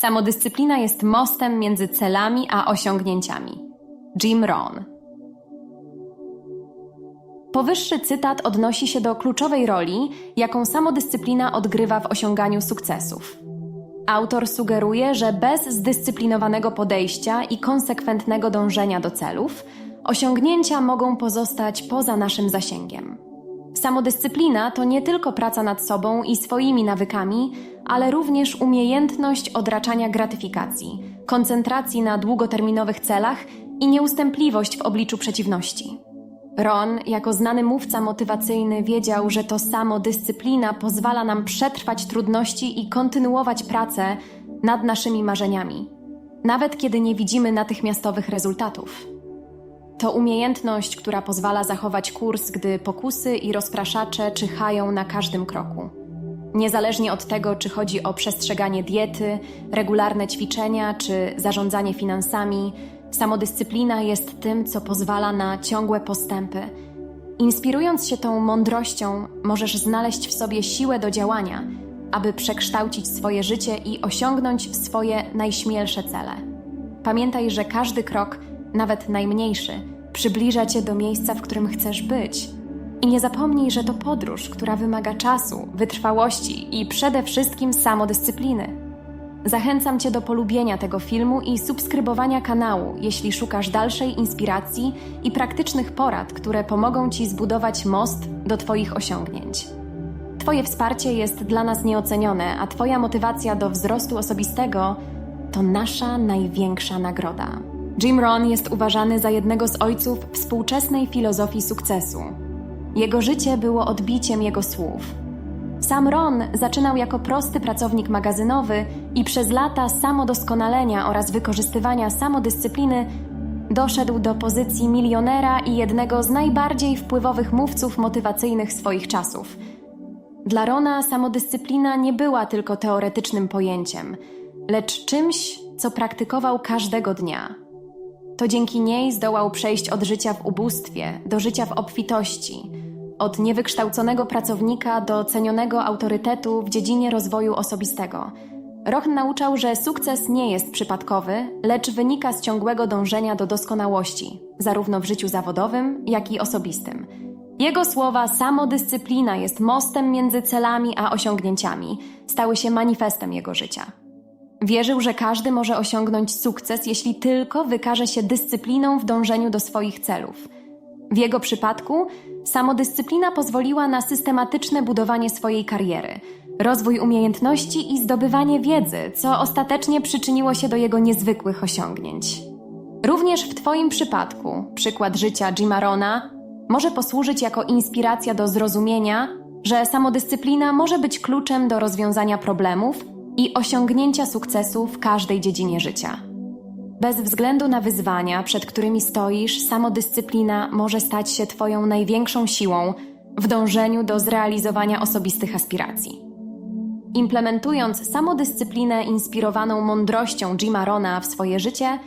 Samodyscyplina jest mostem między celami a osiągnięciami. Jim Rohn. Powyższy cytat odnosi się do kluczowej roli, jaką samodyscyplina odgrywa w osiąganiu sukcesów. Autor sugeruje, że bez zdyscyplinowanego podejścia i konsekwentnego dążenia do celów, osiągnięcia mogą pozostać poza naszym zasięgiem. Samodyscyplina to nie tylko praca nad sobą i swoimi nawykami, ale również umiejętność odraczania gratyfikacji, koncentracji na długoterminowych celach i nieustępliwość w obliczu przeciwności. Ron, jako znany mówca motywacyjny, wiedział, że to samo dyscyplina pozwala nam przetrwać trudności i kontynuować pracę nad naszymi marzeniami, nawet kiedy nie widzimy natychmiastowych rezultatów. To umiejętność, która pozwala zachować kurs, gdy pokusy i rozpraszacze czyhają na każdym kroku. Niezależnie od tego, czy chodzi o przestrzeganie diety, regularne ćwiczenia czy zarządzanie finansami, samodyscyplina jest tym, co pozwala na ciągłe postępy. Inspirując się tą mądrością, możesz znaleźć w sobie siłę do działania, aby przekształcić swoje życie i osiągnąć swoje najśmielsze cele. Pamiętaj, że każdy krok, nawet najmniejszy, przybliża cię do miejsca, w którym chcesz być. I nie zapomnij, że to podróż, która wymaga czasu, wytrwałości i przede wszystkim samodyscypliny. Zachęcam Cię do polubienia tego filmu i subskrybowania kanału, jeśli szukasz dalszej inspiracji i praktycznych porad, które pomogą Ci zbudować most do Twoich osiągnięć. Twoje wsparcie jest dla nas nieocenione, a Twoja motywacja do wzrostu osobistego to nasza największa nagroda. Jim Rohn jest uważany za jednego z ojców współczesnej filozofii sukcesu. Jego życie było odbiciem jego słów. Sam Ron zaczynał jako prosty pracownik magazynowy i przez lata samodoskonalenia oraz wykorzystywania samodyscypliny doszedł do pozycji milionera i jednego z najbardziej wpływowych mówców motywacyjnych swoich czasów. Dla Rona samodyscyplina nie była tylko teoretycznym pojęciem, lecz czymś, co praktykował każdego dnia. To dzięki niej zdołał przejść od życia w ubóstwie do życia w obfitości, od niewykształconego pracownika do cenionego autorytetu w dziedzinie rozwoju osobistego. Rochn nauczał, że sukces nie jest przypadkowy, lecz wynika z ciągłego dążenia do doskonałości, zarówno w życiu zawodowym, jak i osobistym. Jego słowa samodyscyplina jest mostem między celami a osiągnięciami, stały się manifestem jego życia. Wierzył, że każdy może osiągnąć sukces, jeśli tylko wykaże się dyscypliną w dążeniu do swoich celów. W jego przypadku samodyscyplina pozwoliła na systematyczne budowanie swojej kariery, rozwój umiejętności i zdobywanie wiedzy, co ostatecznie przyczyniło się do jego niezwykłych osiągnięć. Również w Twoim przypadku przykład życia Jima Rona może posłużyć jako inspiracja do zrozumienia, że samodyscyplina może być kluczem do rozwiązania problemów i osiągnięcia sukcesu w każdej dziedzinie życia. Bez względu na wyzwania, przed którymi stoisz, samodyscyplina może stać się Twoją największą siłą w dążeniu do zrealizowania osobistych aspiracji. Implementując samodyscyplinę inspirowaną mądrością Jima Rona w swoje życie,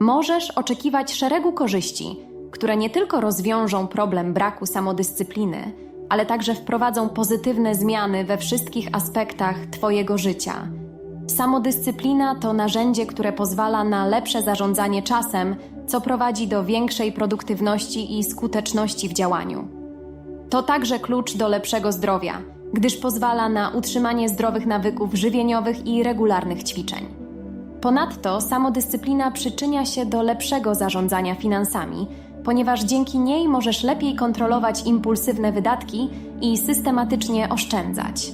możesz oczekiwać szeregu korzyści, które nie tylko rozwiążą problem braku samodyscypliny, ale także wprowadzą pozytywne zmiany we wszystkich aspektach Twojego życia. Samodyscyplina to narzędzie, które pozwala na lepsze zarządzanie czasem, co prowadzi do większej produktywności i skuteczności w działaniu. To także klucz do lepszego zdrowia, gdyż pozwala na utrzymanie zdrowych nawyków żywieniowych i regularnych ćwiczeń. Ponadto samodyscyplina przyczynia się do lepszego zarządzania finansami, ponieważ dzięki niej możesz lepiej kontrolować impulsywne wydatki i systematycznie oszczędzać.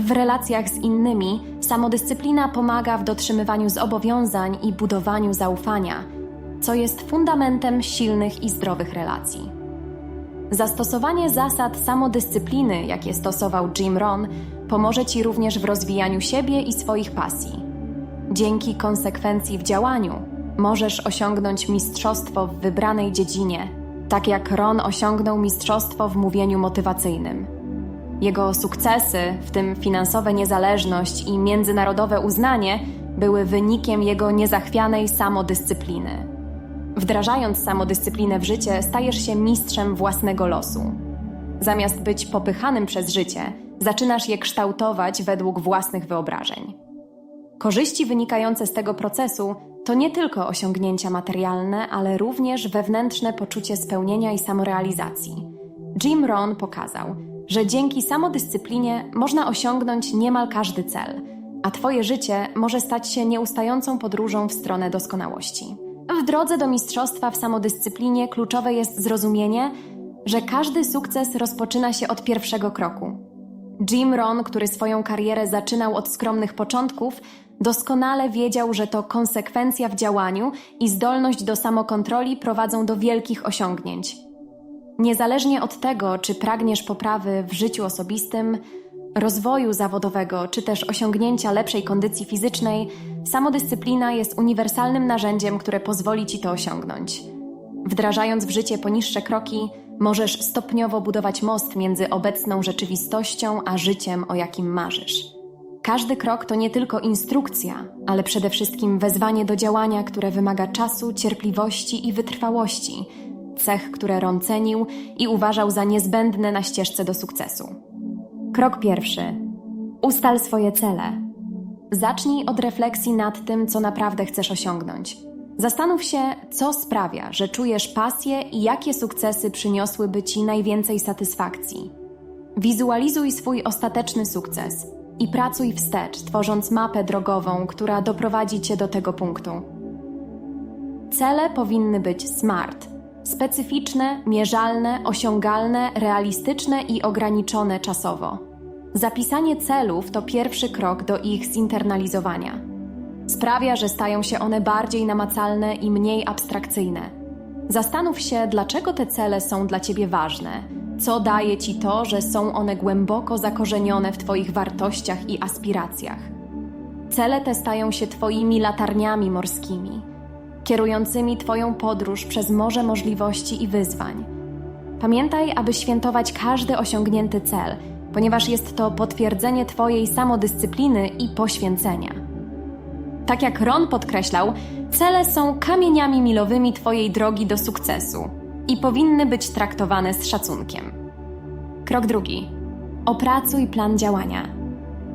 W relacjach z innymi samodyscyplina pomaga w dotrzymywaniu zobowiązań i budowaniu zaufania, co jest fundamentem silnych i zdrowych relacji. Zastosowanie zasad samodyscypliny, jakie stosował Jim Rohn, pomoże Ci również w rozwijaniu siebie i swoich pasji. Dzięki konsekwencji w działaniu możesz osiągnąć mistrzostwo w wybranej dziedzinie, tak jak Ron osiągnął mistrzostwo w mówieniu motywacyjnym. Jego sukcesy, w tym finansowa niezależność i międzynarodowe uznanie, były wynikiem jego niezachwianej samodyscypliny. Wdrażając samodyscyplinę w życie, stajesz się mistrzem własnego losu. Zamiast być popychanym przez życie, zaczynasz je kształtować według własnych wyobrażeń. Korzyści wynikające z tego procesu to nie tylko osiągnięcia materialne, ale również wewnętrzne poczucie spełnienia i samorealizacji. Jim Rohn pokazał, że dzięki samodyscyplinie można osiągnąć niemal każdy cel, a Twoje życie może stać się nieustającą podróżą w stronę doskonałości. W drodze do mistrzostwa w samodyscyplinie kluczowe jest zrozumienie, że każdy sukces rozpoczyna się od pierwszego kroku. Jim Rohn, który swoją karierę zaczynał od skromnych początków, doskonale wiedział, że to konsekwencja w działaniu i zdolność do samokontroli prowadzą do wielkich osiągnięć. Niezależnie od tego, czy pragniesz poprawy w życiu osobistym, rozwoju zawodowego, czy też osiągnięcia lepszej kondycji fizycznej, samodyscyplina jest uniwersalnym narzędziem, które pozwoli ci to osiągnąć. Wdrażając w życie poniższe kroki, możesz stopniowo budować most między obecną rzeczywistością a życiem, o jakim marzysz. Każdy krok to nie tylko instrukcja, ale przede wszystkim wezwanie do działania, które wymaga czasu, cierpliwości i wytrwałości, cech, które Ron cenił i uważał za niezbędne na ścieżce do sukcesu. Krok pierwszy. Ustal swoje cele. Zacznij od refleksji nad tym, co naprawdę chcesz osiągnąć. Zastanów się, co sprawia, że czujesz pasję i jakie sukcesy przyniosłyby ci najwięcej satysfakcji. Wizualizuj swój ostateczny sukces i pracuj wstecz, tworząc mapę drogową, która doprowadzi cię do tego punktu. Cele powinny być smart, specyficzne, mierzalne, osiągalne, realistyczne i ograniczone czasowo. Zapisanie celów to pierwszy krok do ich zinternalizowania. Sprawia, że stają się one bardziej namacalne i mniej abstrakcyjne. Zastanów się, dlaczego te cele są dla ciebie ważne, co daje ci to, że są one głęboko zakorzenione w Twoich wartościach i aspiracjach. Cele te stają się Twoimi latarniami morskimi, kierującymi Twoją podróż przez morze możliwości i wyzwań. Pamiętaj, aby świętować każdy osiągnięty cel, ponieważ jest to potwierdzenie Twojej samodyscypliny i poświęcenia. Tak jak Ron podkreślał, cele są kamieniami milowymi Twojej drogi do sukcesu i powinny być traktowane z szacunkiem. Krok drugi. Opracuj plan działania.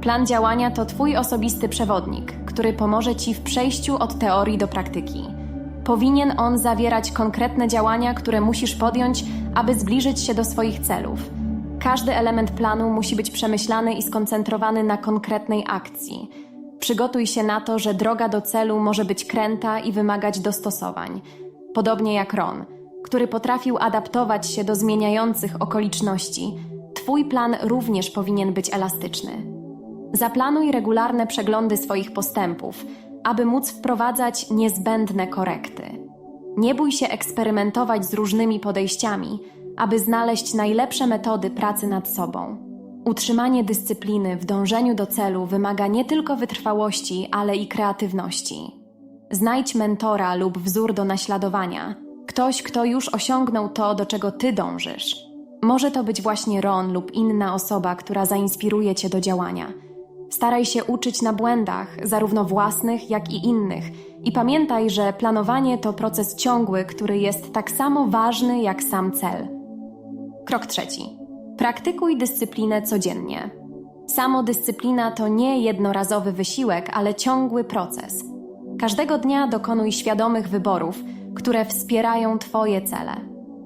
Plan działania to Twój osobisty przewodnik, który pomoże Ci w przejściu od teorii do praktyki. Powinien on zawierać konkretne działania, które musisz podjąć, aby zbliżyć się do swoich celów. Każdy element planu musi być przemyślany i skoncentrowany na konkretnej akcji. Przygotuj się na to, że droga do celu może być kręta i wymagać dostosowań. Podobnie jak Ron, który potrafił adaptować się do zmieniających okoliczności, Twój plan również powinien być elastyczny. Zaplanuj regularne przeglądy swoich postępów, aby móc wprowadzać niezbędne korekty. Nie bój się eksperymentować z różnymi podejściami, aby znaleźć najlepsze metody pracy nad sobą. Utrzymanie dyscypliny w dążeniu do celu wymaga nie tylko wytrwałości, ale i kreatywności. Znajdź mentora lub wzór do naśladowania, ktoś, kto już osiągnął to, do czego ty dążysz. Może to być właśnie Ron lub inna osoba, która zainspiruje cię do działania. Staraj się uczyć na błędach, zarówno własnych, jak i innych, i pamiętaj, że planowanie to proces ciągły, który jest tak samo ważny jak sam cel. Krok trzeci. Praktykuj dyscyplinę codziennie. Samodyscyplina to nie jednorazowy wysiłek, ale ciągły proces. Każdego dnia dokonuj świadomych wyborów, które wspierają Twoje cele.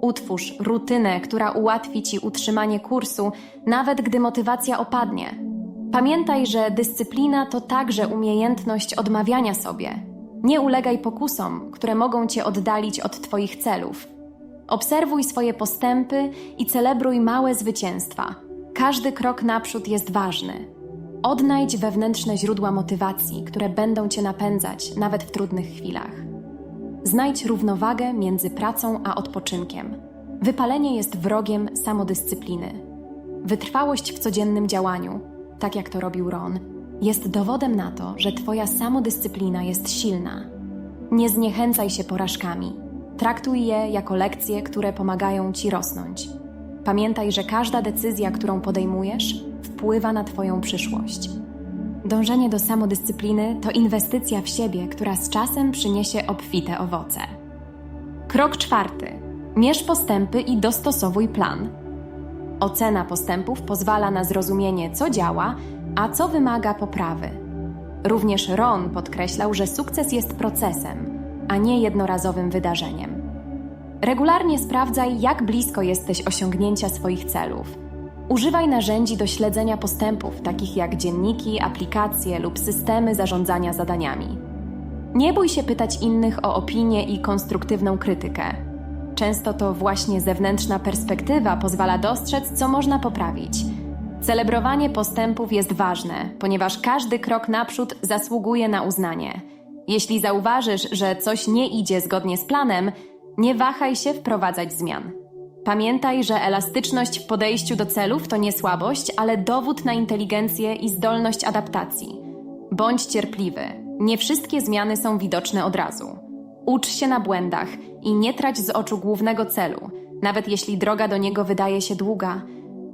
Utwórz rutynę, która ułatwi Ci utrzymanie kursu, nawet gdy motywacja opadnie. Pamiętaj, że dyscyplina to także umiejętność odmawiania sobie. Nie ulegaj pokusom, które mogą Cię oddalić od Twoich celów. Obserwuj swoje postępy i celebruj małe zwycięstwa. Każdy krok naprzód jest ważny. Odnajdź wewnętrzne źródła motywacji, które będą cię napędzać nawet w trudnych chwilach. Znajdź równowagę między pracą a odpoczynkiem. Wypalenie jest wrogiem samodyscypliny. Wytrwałość w codziennym działaniu, tak jak to robił Ron, jest dowodem na to, że Twoja samodyscyplina jest silna. Nie zniechęcaj się porażkami. Traktuj je jako lekcje, które pomagają Ci rosnąć. Pamiętaj, że każda decyzja, którą podejmujesz, wpływa na Twoją przyszłość. Dążenie do samodyscypliny to inwestycja w siebie, która z czasem przyniesie obfite owoce. Krok czwarty. Mierz postępy i dostosowuj plan. Ocena postępów pozwala na zrozumienie, co działa, a co wymaga poprawy. Również Ron podkreślał, że sukces jest procesem, a nie jednorazowym wydarzeniem. Regularnie sprawdzaj, jak blisko jesteś osiągnięcia swoich celów. Używaj narzędzi do śledzenia postępów, takich jak dzienniki, aplikacje lub systemy zarządzania zadaniami. Nie bój się pytać innych o opinię i konstruktywną krytykę. Często to właśnie zewnętrzna perspektywa pozwala dostrzec, co można poprawić. Celebrowanie postępów jest ważne, ponieważ każdy krok naprzód zasługuje na uznanie. Jeśli zauważysz, że coś nie idzie zgodnie z planem, nie wahaj się wprowadzać zmian. Pamiętaj, że elastyczność w podejściu do celów to nie słabość, ale dowód na inteligencję i zdolność adaptacji. Bądź cierpliwy. Nie wszystkie zmiany są widoczne od razu. Ucz się na błędach i nie trać z oczu głównego celu, nawet jeśli droga do niego wydaje się długa.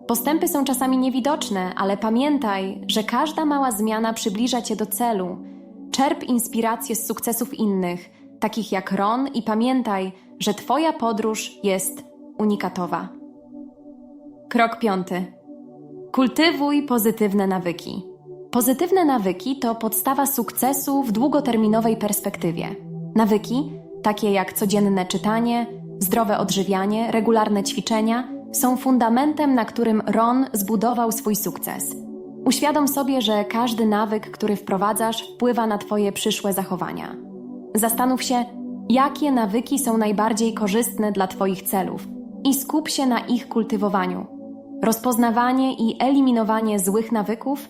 Postępy są czasami niewidoczne, ale pamiętaj, że każda mała zmiana przybliża cię do celu. Czerp inspirację z sukcesów innych, takich jak Ron, i pamiętaj, że Twoja podróż jest unikatowa. Krok piąty. Kultywuj pozytywne nawyki. Pozytywne nawyki to podstawa sukcesu w długoterminowej perspektywie. Nawyki, takie jak codzienne czytanie, zdrowe odżywianie, regularne ćwiczenia, są fundamentem, na którym Ron zbudował swój sukces. Uświadom sobie, że każdy nawyk, który wprowadzasz, wpływa na Twoje przyszłe zachowania. Zastanów się, jakie nawyki są najbardziej korzystne dla Twoich celów i skup się na ich kultywowaniu. Rozpoznawanie i eliminowanie złych nawyków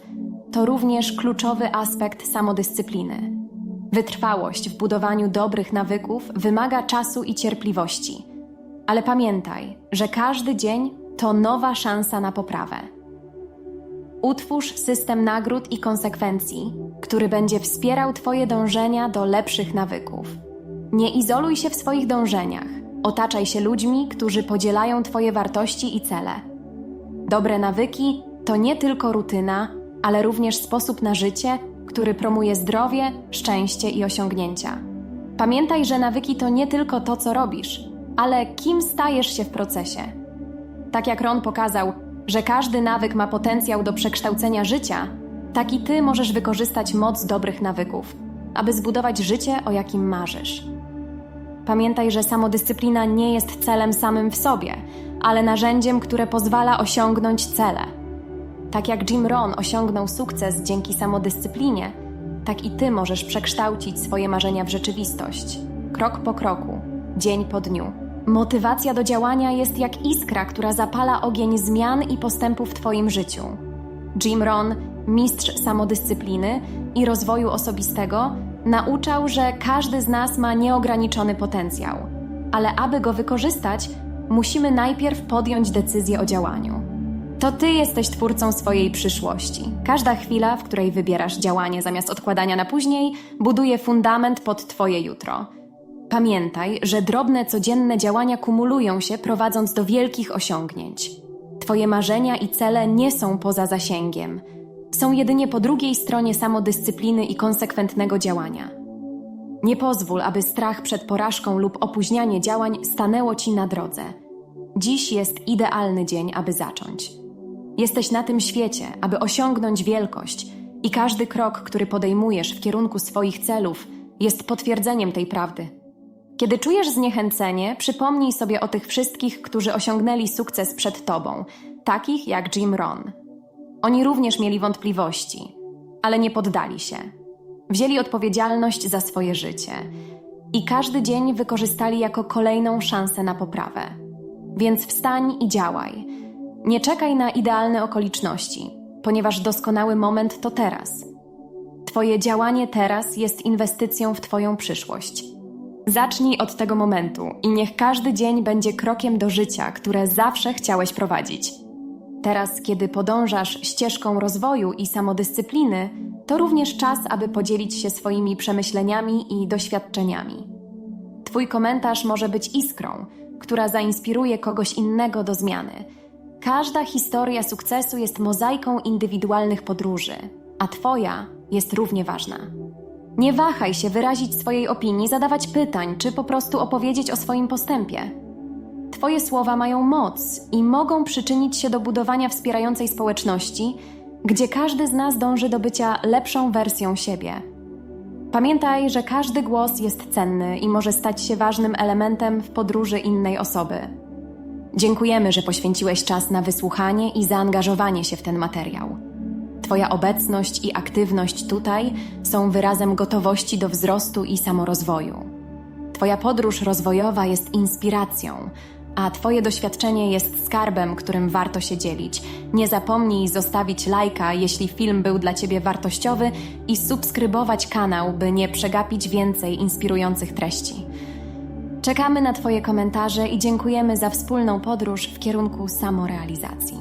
to również kluczowy aspekt samodyscypliny. Wytrwałość w budowaniu dobrych nawyków wymaga czasu i cierpliwości. Ale pamiętaj, że każdy dzień to nowa szansa na poprawę. Utwórz system nagród i konsekwencji, który będzie wspierał Twoje dążenia do lepszych nawyków. Nie izoluj się w swoich dążeniach. Otaczaj się ludźmi, którzy podzielają Twoje wartości i cele. Dobre nawyki to nie tylko rutyna, ale również sposób na życie, który promuje zdrowie, szczęście i osiągnięcia. Pamiętaj, że nawyki to nie tylko to, co robisz, ale kim stajesz się w procesie. Tak jak Ron pokazał, że każdy nawyk ma potencjał do przekształcenia życia, tak i ty możesz wykorzystać moc dobrych nawyków, aby zbudować życie, o jakim marzysz. Pamiętaj, że samodyscyplina nie jest celem samym w sobie, ale narzędziem, które pozwala osiągnąć cele. Tak jak Jim Rohn osiągnął sukces dzięki samodyscyplinie, tak i ty możesz przekształcić swoje marzenia w rzeczywistość. Krok po kroku, dzień po dniu. Motywacja do działania jest jak iskra, która zapala ogień zmian i postępu w twoim życiu. Jim Rohn, mistrz samodyscypliny i rozwoju osobistego, nauczał, że każdy z nas ma nieograniczony potencjał, ale aby go wykorzystać, musimy najpierw podjąć decyzję o działaniu. To ty jesteś twórcą swojej przyszłości. Każda chwila, w której wybierasz działanie zamiast odkładania na później, buduje fundament pod twoje jutro. Pamiętaj, że drobne codzienne działania kumulują się, prowadząc do wielkich osiągnięć. Twoje marzenia i cele nie są poza zasięgiem. Są jedynie po drugiej stronie samodyscypliny i konsekwentnego działania. Nie pozwól, aby strach przed porażką lub opóźnianie działań stanęło ci na drodze. Dziś jest idealny dzień, aby zacząć. Jesteś na tym świecie, aby osiągnąć wielkość, i każdy krok, który podejmujesz w kierunku swoich celów, jest potwierdzeniem tej prawdy. Kiedy czujesz zniechęcenie, przypomnij sobie o tych wszystkich, którzy osiągnęli sukces przed tobą, takich jak Jim Rohn. Oni również mieli wątpliwości, ale nie poddali się. Wzięli odpowiedzialność za swoje życie i każdy dzień wykorzystali jako kolejną szansę na poprawę. Więc wstań i działaj. Nie czekaj na idealne okoliczności, ponieważ doskonały moment to teraz. Twoje działanie teraz jest inwestycją w Twoją przyszłość. Zacznij od tego momentu i niech każdy dzień będzie krokiem do życia, które zawsze chciałeś prowadzić. Teraz, kiedy podążasz ścieżką rozwoju i samodyscypliny, to również czas, aby podzielić się swoimi przemyśleniami i doświadczeniami. Twój komentarz może być iskrą, która zainspiruje kogoś innego do zmiany. Każda historia sukcesu jest mozaiką indywidualnych podróży, a Twoja jest równie ważna. Nie wahaj się wyrazić swojej opinii, zadawać pytań, czy po prostu opowiedzieć o swoim postępie. Twoje słowa mają moc i mogą przyczynić się do budowania wspierającej społeczności, gdzie każdy z nas dąży do bycia lepszą wersją siebie. Pamiętaj, że każdy głos jest cenny i może stać się ważnym elementem w podróży innej osoby. Dziękujemy, że poświęciłeś czas na wysłuchanie i zaangażowanie się w ten materiał. Twoja obecność i aktywność tutaj są wyrazem gotowości do wzrostu i samorozwoju. Twoja podróż rozwojowa jest inspiracją, a Twoje doświadczenie jest skarbem, którym warto się dzielić. Nie zapomnij zostawić lajka, jeśli film był dla Ciebie wartościowy i subskrybować kanał, by nie przegapić więcej inspirujących treści. Czekamy na Twoje komentarze i dziękujemy za wspólną podróż w kierunku samorealizacji.